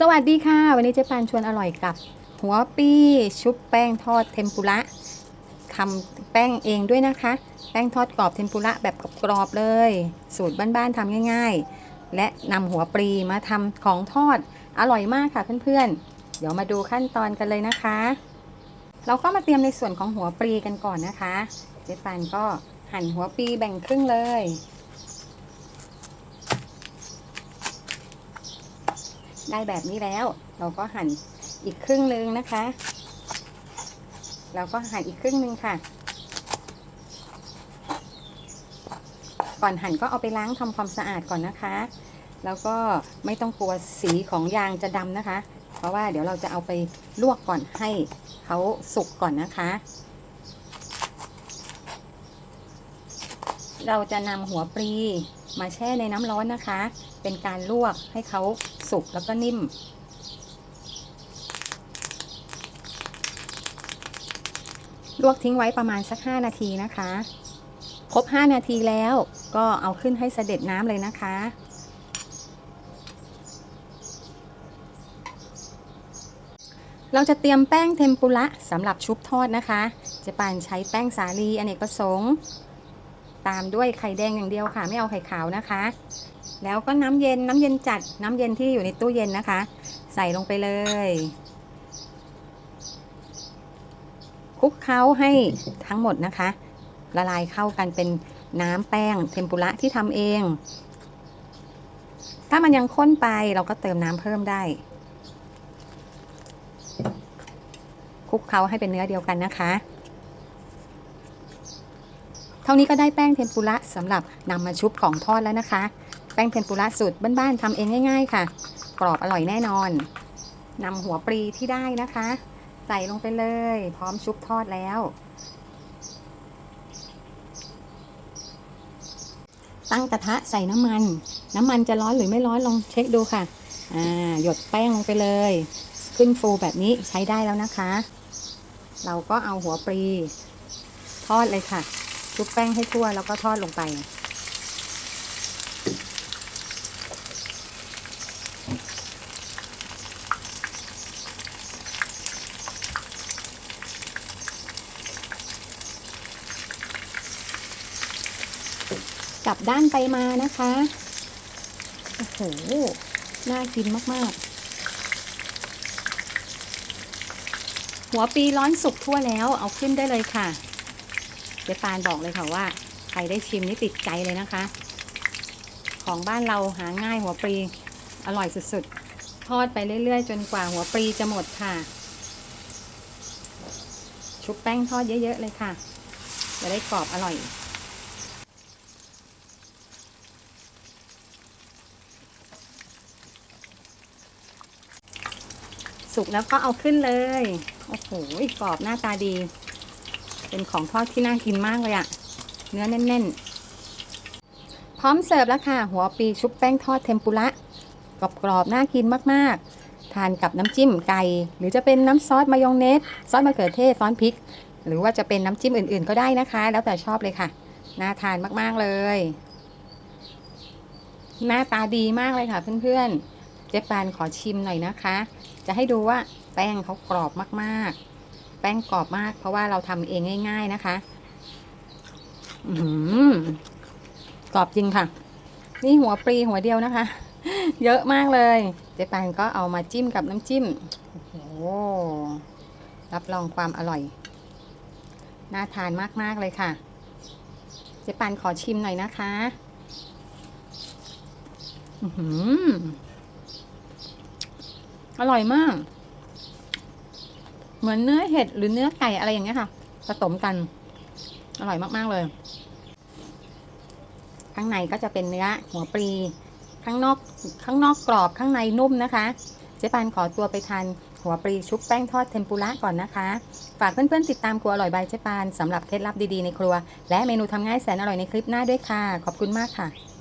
สวัสดีค่ะ วันนี้เจ๊ปานชวนอร่อยกับ หัวปีชุบแป้งทอดเทมปุระทำแป้งเองด้วยนะคะ แป้งทอดกรอบเทมปุระแบบกรอบเลย สูตรบ้านๆทำง่าย ๆ และนำหัวปรีมาทำของทอดอร่อยมากค่ะเพื่อนๆ เดี๋ยวมาดูขั้นตอนกันเลยนะคะ เราก็มาเตรียมในส่วนของหัวปรีกันก่อนนะคะ เจ๊ปานก็หั่นหัวปีแบ่งครึ่งเลย ได้แบบนี้แล้ว เราก็หั่นอีกครึ่งนึงนะคะแล้วก็หั่นอีกครึ่งนึงค่ะ ก่อนหั่นก็เอาไปล้างทำความสะอาดก่อนนะคะ แล้วก็ไม่ต้องกลัวสีของยางจะดำนะคะ เพราะว่าเดี๋ยวเราจะเอาไปลวกก่อนให้เขาสุกก่อนนะคะเราจะนำหัวปลีมาแช่ในน้ำร้อนนะคะ เป็นการลวกให้เขา สุกแล้วก็นิ่ม ลวกทิ้งไว้ประมาณสัก 5 นาทีนะคะ ครบ 5 นาทีแล้วก็เอาขึ้นให้เสด็จน้ำเลยนะคะเราจะเตรียมแป้งเทมปุระสำหรับชุบทอดนะคะ จะปานใช้แป้งสาลีอเนกประสงค์ ตามด้วยไข่แดงอย่างเดียวค่ะ ไม่เอาไข่ขาวนะคะ แล้วก็น้ำเย็นน้ำเย็นจัดน้ำเย็นที่อยู่ในตู้เย็นนะคะ ใส่ลงไปเลยคลุกเคล้าให้ทั้งหมดนะคะ ละลายเข้ากันเป็นน้ำแป้งเทมปุระที่ทำเอง ถ้ามันยังข้นไปเราก็เติมน้ำเพิ่มได้คลุกเคล้าให้เป็นเนื้อเดียวกันนะคะ เท่านี้ก็ได้แป้งเทมปุระสำหรับนำมาชุบของทอดแล้วนะคะ แป้งเทมปุระสูตรบ้านๆทำเองง่าย ๆ ค่ะ กรอบอร่อยแน่นอนนำหัวปลีที่ได้นะคะ ใส่ลงไปเลย พร้อมชุบทอดแล้ว ตั้งกระทะใส่น้ำมัน น้ำมันจะร้อนหรือไม่ร้อนลองเช็คดูค่ะอ่าหยดแป้งลงไปเลย ขึ้นฟูแบบนี้ใช้ได้แล้วนะคะ เราก็เอาหัวปลีทอดเลยค่ะชุบแป้งให้ทั่วแล้วก็ทอดลงไป กลับด้านไปมานะคะ โอ้โห น่ากินมากๆ หัวปีร้อนสุกทั่วแล้วเอาขึ้นได้เลยค่ะเจ๊ปานบอกเลยค่ะว่า ใครได้ชิมนี่ติดใจเลยนะคะ ของบ้านเราหาง่ายหัวปีอร่อยสุดๆ ทอดไปเรื่อยๆ จนกว่าหัวปีจะหมดค่ะ ชุบแป้งทอดเยอะๆเลยค่ะ จะได้กรอบอร่อย สุกแล้วก็เอาขึ้นเลย โอ้โหกรอบหน้าตาดี เป็นของทอดที่น่ากินมากเลยอะเนื้อแน่นๆ พร้อมเสิร์ฟแล้วค่ะ หัวปีชุบแป้งทอดเทมปุระกรอบๆน่ากินมากๆ ทานกับน้ำจิ้มไก่ หรือจะเป็นน้ำซอสมายองเนส ซอสมะเขือเทศซอสพริก หรือว่าจะเป็นน้ำจิ้มอื่นๆ ก็ได้นะคะ แล้วแต่ชอบเลยค่ะ น่าทานมากๆเลย หน้าตาดีมากเลยค่ะเพื่อนๆ จ๊ปานขอชิมหน่อยนะคะ จะให้ดูว่าแป้งเขากรอบมากๆ แป้งกรอบมาก เพราะว่าเราทำเองง่าย ๆนะคะ อือหือกรอบจริงค่ะ นี่หัวปรีหัวเดียวนะคะ เยอะมากเลย เจ๊ปานก็เอามาจิ้มกับน้ำจิ้ม โอ้โห รับรองความอร่อย น่าทานมากๆเลยค่ะ เจ๊ปานขอชิมหน่อยนะคะ อือหือ อร่อยมาก เหมือนเนื้อเห็ดหรือเนื้อไก่อะไรอย่างเงี้ยค่ะผสมกัน อร่อยมากๆเลย ข้างในก็จะเป็นเนื้อหัวปลีข้างนอกข้างนอกกรอบข้างในนุ่มนะคะ เจ๊ปานขอตัวไปทานหัวปลีชุบแป้งทอดเทมปุระก่อนนะคะ ฝากเพื่อนๆติดตามครัวอร่อยบายเจ๊ปานสำหรับเคล็ดลับดีๆในครัว และเมนูทำง่ายแสนอร่อยในคลิปหน้าด้วยค่ะ ขอบคุณมากค่ะ